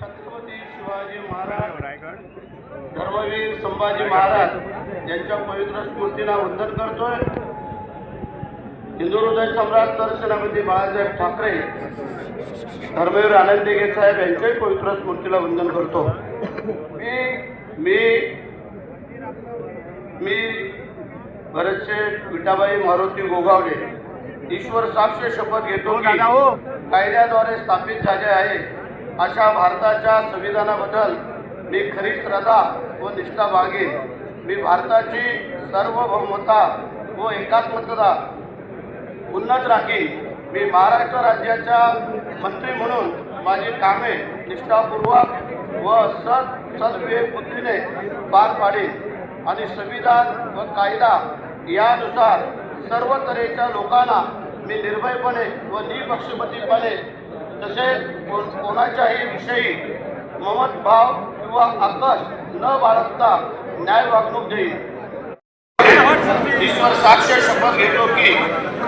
छत्रपती शिवाजी महाराज धर्मवीर संभाजी महाराज यांच्या पवित्र स्मृतीला वंदन करतोय. हिंदू हृदय सम्राट सरसेनापती बाळासाहेब ठाकरे धर्मवीर आनंद दिघे साहेब यांच्याही पवित्र स्मृतीला वंदन करतो. मी मी मी बरेचसे विटाबाई मारुती गोगावले ईश्वर साक्ष शपथ घेतो की कायद्याद्वारे स्थापित झाले आहे. अशा भारताच्या संविधानाबद्दल मी खरी श्रद्धा व निष्ठा बाळगेन. मी भारताची सार्वभौमता व एकात्मता उन्नत राखीन मी महाराष्ट्र राज्याच्या मंत्री म्हणून माझी कामे निष्ठापूर्वक व सद सद्विवेक बुद्धीने पार पाडेन. आणि संविधान व कायदा यानुसार सर्व तऱ्हेच्या लोकांना मी निर्भयपणे व निपक्षपातीपणे तसेच कोण कोणाच्याही विषयी ममत भाव किंवा आकर्ष न बाळगता न्याय वागणूक देईन. ईश्वर साक्ष शपथ घेतो की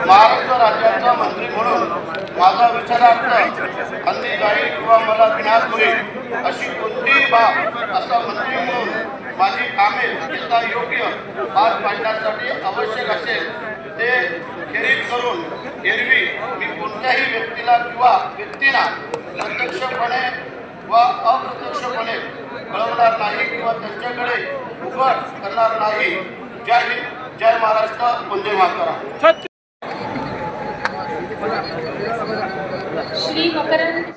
महाराष्ट्र राज्याचा मंत्री म्हणून माझा विचारार्थ अंधी जाईल किंवा मला ज्ञात होईल अशी कोणतीही बाब असा मंत्री म्हणून माझी कामे यथा योग्य पार पाडण्यासाठी आवश्यक असेल घेऊन एरवी मी कोणत्याही व्यक्तीला किंवा व्यक्तीला प्रत्यक्षपणे व अप्रत्यक्षपणे कळवणार नाही किंवा त्यांच्याकडे उघड करणार नाही. जय हिंद जय महाराष्ट्र वंदे मातरा श्री मकरंद